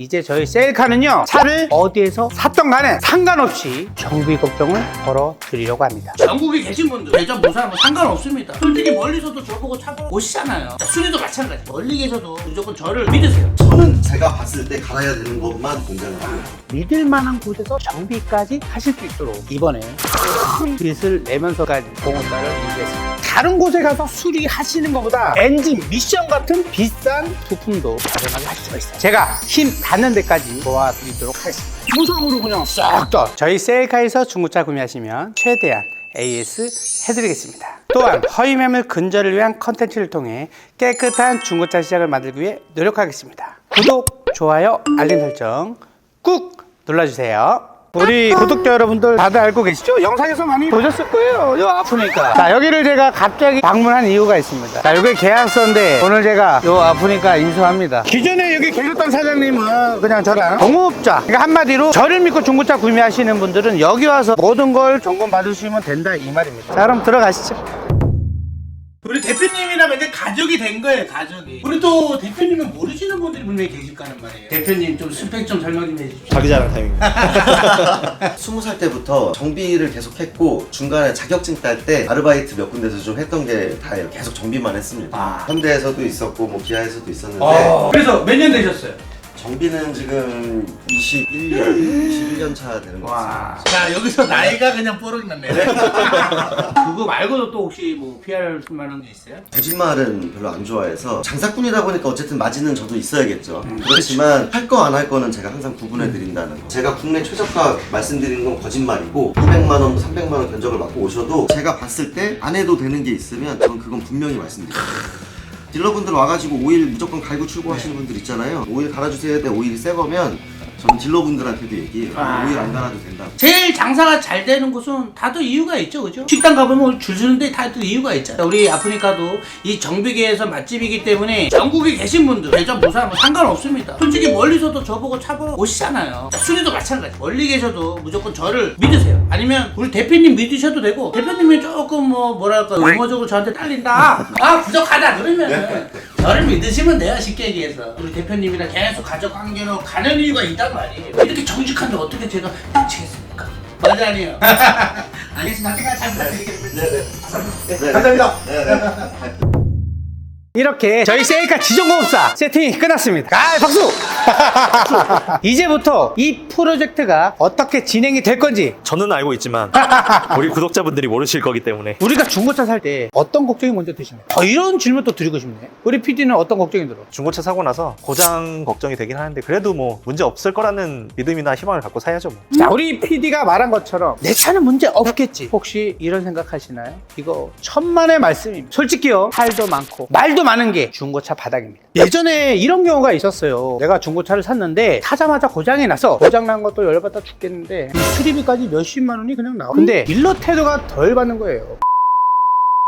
이제 저희 셀카는요 차를 어디에서 샀던 간에 상관없이 정비 걱정을 덜어드리려고 합니다. 전국에 계신 분들 대전 부산 뭐 상관없습니다. 솔직히 멀리서도 저보고 차보러 오시잖아요. 자, 수리도 마찬가지. 멀리 계셔도 무조건 저를 믿으세요. 저는 제가 봤을 때 갈아야 되는 것만 권장을 합니다. 믿을 만한 곳에서 정비까지 하실 수 있도록 이번에 큰 빚을 내면서까지 공업사를 인수했습니다. 다른 곳에 가서 수리하시는 것보다 엔진 미션 같은 비싼 부품도 저렴하게 하실 수가 있어요. 제가 힘 닿는 데까지 도와드리도록 하겠습니다 무상으로 그냥 싹 다 저희 셀카에서 중고차 구매하시면 최대한 AS 해드리겠습니다. 또한 허위 매물 근절을 위한 컨텐츠를 통해 깨끗한 중고차 시장을 만들기 위해 노력하겠습니다. 구독, 좋아요, 알림 설정 꾹 눌러주세요. 우리 구독자 여러분들 다들 알고 계시죠? 영상에서 많이 보셨을 거예요. 요 아프니까. 자, 여기를 제가 갑자기 방문한 이유가 있습니다. 자, 여기 계약서인데 오늘 제가 요 아프니까 인수합니다. 기존에 여기 계셨던 사장님은 그냥 저랑 동업자. 그러니까 한마디로 저를 믿고 중고차 구매하시는 분들은 여기 와서 모든 걸 점검 받으시면 된다 이 말입니다. 자, 그럼 들어가시죠. 우리 대표님이라 가족이 된 거예요, 가족이. 우리 또 대표님은 모르시는 분들이 분명히 계실 거란 말이에요. 대표님 좀 스펙 좀 설명 좀 해주십시오. 자기 자랑 타임입니다. 스무 살 때부터 정비를 계속 했고 중간에 자격증 딸 때 아르바이트 몇 군데서 좀 했던 게 다예요. 계속 정비만 했습니다. 아. 현대에서도 있었고 뭐 기아에서도 있었는데 어, 그래서 몇 년 되셨어요? 정비는 지금 21년, 21년 차 되는 것 같습니다. 자 여기서 나이가 그냥 뽀록 났네 그거 말고도 또 혹시 뭐 PR 쓸 만한 게 있어요? 거짓말은 별로 안 좋아해서 장사꾼이다 보니까 어쨌든 마진은 저도 있어야겠죠. 그렇지만 할 거 안 할 거는 제가 항상 구분해 드린다는 거. 제가 국내 최저가 말씀드리는 건 거짓말이고 200만 원, 300만 원 견적을 받고 오셔도 제가 봤을 때 안 해도 되는 게 있으면 저는 그건 분명히 말씀드립니다. 딜러분들 와가지고 오일 무조건 갈고 출고하시는 분들 있잖아요. 오일 갈아주세요 할때 오일이 새 거면 저는 딜러분들한테도 얘기해요. 아. 오일 안 갈아도 된다고. 제일 장사가 잘 되는 곳은 다들 이유가 있죠, 그죠? 식당 가보면 줄 서는데 다들 이유가 있잖아요. 우리 아프리카도 이 정비계에서 맛집이기 때문에 전국에 계신 분들, 대전, 부산 뭐 상관없습니다. 솔직히 멀리서도 저보고 차보러 오시잖아요. 자, 수리도 마찬가지. 멀리 계셔도 무조건 저를 믿으세요. 아니면 우리 대표님 믿으셔도 되고, 대표님이 조금 뭐, 뭐랄까, 의무적으로 저한테 딸린다. 아, 부족하다. 그러면은 저를 믿으시면 돼요, 쉽게 얘기해서. 우리 대표님이랑 계속 가족 관계로 가는 이유가 있단 말이에요. 이렇게 정직한데 어떻게 제가 미치겠습니까? 맞아 아니에요. 알겠습니다. 잘 부탁드리겠습니다. 네. 감사합니다. 이렇게 저희 셀카 지정공업사 세팅이 끝났습니다. 아, 박수! 이제부터 이 프로젝트가 어떻게 진행이 될 건지 저는 알고 있지만 우리 구독자분들이 모르실 거기 때문에 우리가 중고차 살 때 어떤 걱정이 먼저 드시나요? 어, 이런 질문도 드리고 싶네. 우리 PD는 어떤 걱정이 들어? 중고차 사고 나서 고장 걱정이 되긴 하는데 그래도 뭐 문제 없을 거라는 믿음이나 희망을 갖고 사야죠 뭐. 자, 우리 PD가 말한 것처럼 내 차는 문제 없겠지. 혹시 이런 생각하시나요? 이거 천만의 말씀입니다. 솔직히요, 할도 많고 말도 많은 게 중고차 바닥입니다. 예전에 이런 경우가 있었어요. 내가 중고차를 샀는데 사자마자 고장이 나서 고장난 것도 열받아 죽겠는데 이 수리비까지 몇십만 원이 그냥 나와. 근데 딜러 태도가 덜 받는 거예요.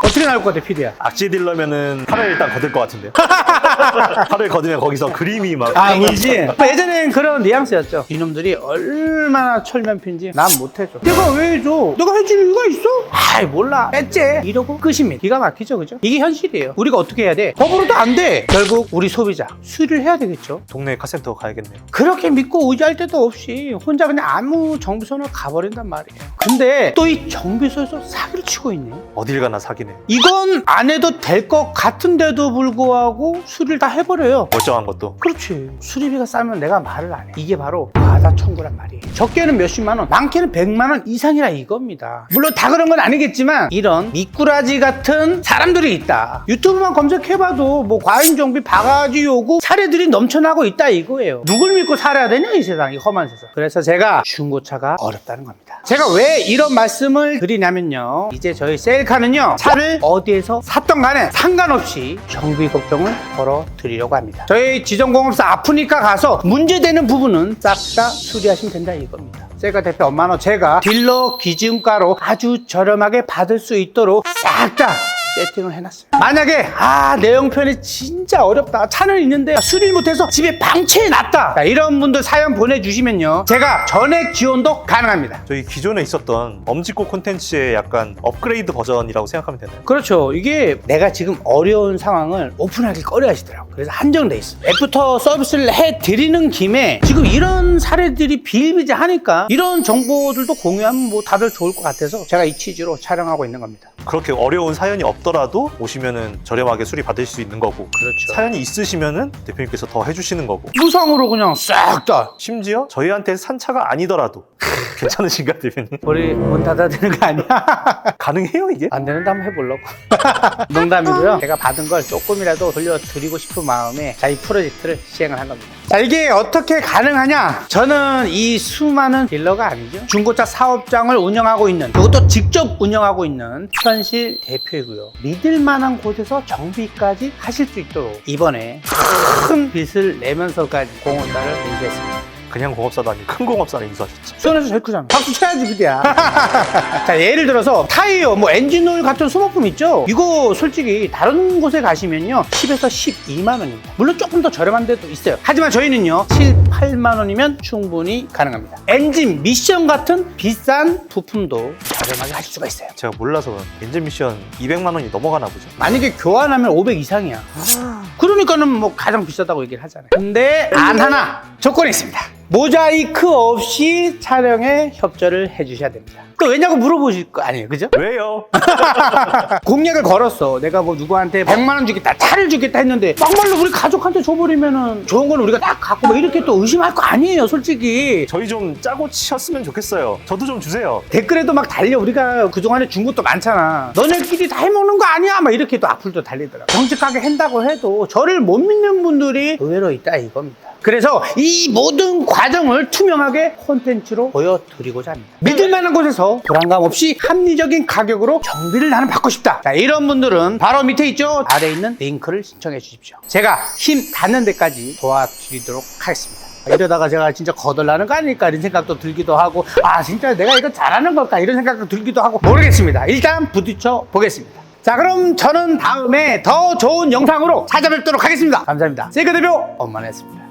어떻게 나올 것 같아, PD야? 악지 딜러면은 팔을 일단 거둘 것 같은데요. 팔을 거두면 거기서 그림이 막 아, 물지? 예전엔 그런 뉘앙스였죠. 이놈들이 얼마나 철면피인지 난 못해줘. 내가 왜 해줘? 내가 해줄 이유가 있어? 아이, 몰라. 뺐지? 이러고 끝입니다. 기가 막히죠, 그죠? 이게 현실이에요. 우리가 어떻게 해야 돼? 법으로도 안 돼. 결국 우리 소비자 수리를 해야 되겠죠. 동네 카센터 가야겠네요. 그렇게 믿고 의지할 데도 없이 혼자 그냥 아무 정비소나 가버린단 말이에요. 근데 또 이 정비소에서 사기를 치고 있네. 어딜 가나 사기네. 이건 안 해도 될 것 같은데도 불구하고 수 리를 다 해버려요. 멀쩡한 것도. 그렇지. 수리비가 싸면 내가 말을 안 해. 이게 바로 과다 청구란 말이에요. 적게는 몇십만 원, 많게는 백만 원 이상이라 이겁니다. 물론 다 그런 건 아니겠지만 이런 미꾸라지 같은 사람들이 있다. 유튜브만 검색해봐도 뭐 과잉 정비, 바가지 요구 사례들이 넘쳐나고 있다 이거예요. 누굴 믿고 살아야 되냐 이 세상, 이 험한 세상. 그래서 제가 중고차가 어렵다는 겁니다. 제가 왜 이런 말씀을 드리냐면요. 이제 저희 셀카는요. 차를 어디에서 샀던 간에 상관없이 정비 걱정을 덜어 드리려고 합니다. 저희 지정공업사 아프니까 가서 문제되는 부분은 싹 다 수리하시면 된다 이겁니다. 셀카 대표 엄마는 제가 딜러 기준가로 아주 저렴하게 받을 수 있도록 싹 다 세팅을 해놨어요. 만약에 아 내용편이 진짜 어렵다. 차는 있는데 수리를 못해서 집에 방치해 놨다. 자, 이런 분들 사연 보내주시면요. 제가 전액 지원도 가능합니다. 저희 기존에 있었던 엄지코 콘텐츠의 약간 업그레이드 버전이라고 생각하면 되나요? 그렇죠. 이게 내가 지금 어려운 상황을 오픈하기 꺼려 하시더라고. 그래서 한정돼 있어. 애프터 서비스를 해드리는 김에 지금 이런 사례들이 비일비재하니까 이런 정보들도 공유하면 뭐 다들 좋을 것 같아서 제가 이 취지로 촬영하고 있는 겁니다. 그렇게 어려운 사연이 없더라도 오시면은 저렴하게 수리 받을 수 있는 거고 그렇죠. 사연이 있으시면은 대표님께서 더 해주시는 거고 무상으로 그냥 싹 다. 심지어 저희한테 산 차가 아니더라도 괜찮으신가 대표님? 우리 문 닫아야 되는 거 아니야? 가능해요 이게? 안 되는데 한번 해보려고. 농담이고요. 제가 받은 걸 조금이라도 돌려드리고 싶은 마음에 자, 이 프로젝트를 시행을 한 겁니다. 자, 이게 어떻게 가능하냐? 저는 이 수많은 딜러가 아니죠. 중고차 사업장을 운영하고 있는, 그것도 직접 운영하고 있는 현실 대표이고요. 믿을 만한 곳에서 정비까지 하실 수 있도록 이번에 큰 빚을 내면서까지 공헌단을 인수했습니다. 그냥 공업사도 아니고 큰 공업사를 인수하셨죠. 수원에서 제일 크잖아. 박수 쳐야지, 그대야. 자, 예를 들어서 타이어, 뭐 엔진오일 같은 소모품 있죠? 이거 솔직히 다른 곳에 가시면요. 10에서 12만 원입니다. 물론 조금 더 저렴한 데도 있어요. 하지만 저희는요. 7, 8만 원이면 충분히 가능합니다. 엔진 미션 같은 비싼 부품도 저렴하게 하실 수가 있어요. 제가 몰라서 엔진 미션 200만 원이 넘어가나 보죠. 만약에 교환하면 500 이상이야. 그러니까는 뭐 가장 비싸다고 얘기를 하잖아요. 근데 안 하나 조건이 있습니다. 모자이크 없이 촬영에 협조를 해주셔야 됩니다. 또 왜냐고 물어보실 거 아니에요, 그죠? 왜요? 공약을 걸었어. 내가 뭐 누구한테 100만 원 주겠다, 차를 주겠다 했는데 막말로 우리 가족한테 줘버리면은 좋은 건 우리가 딱 갖고 뭐 이렇게 또 의심할 거 아니에요, 솔직히. 저희 좀 짜고 치셨으면 좋겠어요. 저도 좀 주세요. 댓글에도 막 달려 우리가 그동안에 준 것도 많잖아 너네끼리 다 해먹는 거 아니야 막 이렇게 또 악플도 달리더라 정직하게 한다고 해도 저를 못 믿는 분들이 의외로 있다 이겁니다 그래서 이 모든 과정을 투명하게 콘텐츠로 보여드리고자 합니다. 믿을 만한 곳에서 불안감 없이 합리적인 가격으로 정비를 나는 받고 싶다. 자 이런 분들은 바로 밑에 있죠? 아래에 있는 링크를 신청해 주십시오. 제가 힘 닿는 데까지 도와드리도록 하겠습니다. 이러다가 제가 진짜 거덜나는 거 아닐까 이런 생각도 들기도 하고 아 진짜 내가 이거 잘하는 걸까 이런 생각도 들기도 하고 모르겠습니다. 일단 부딪혀 보겠습니다. 자 그럼 저는 다음에 더 좋은 영상으로 찾아뵙도록 하겠습니다. 감사합니다. 세이크 대표 엄마냈습니다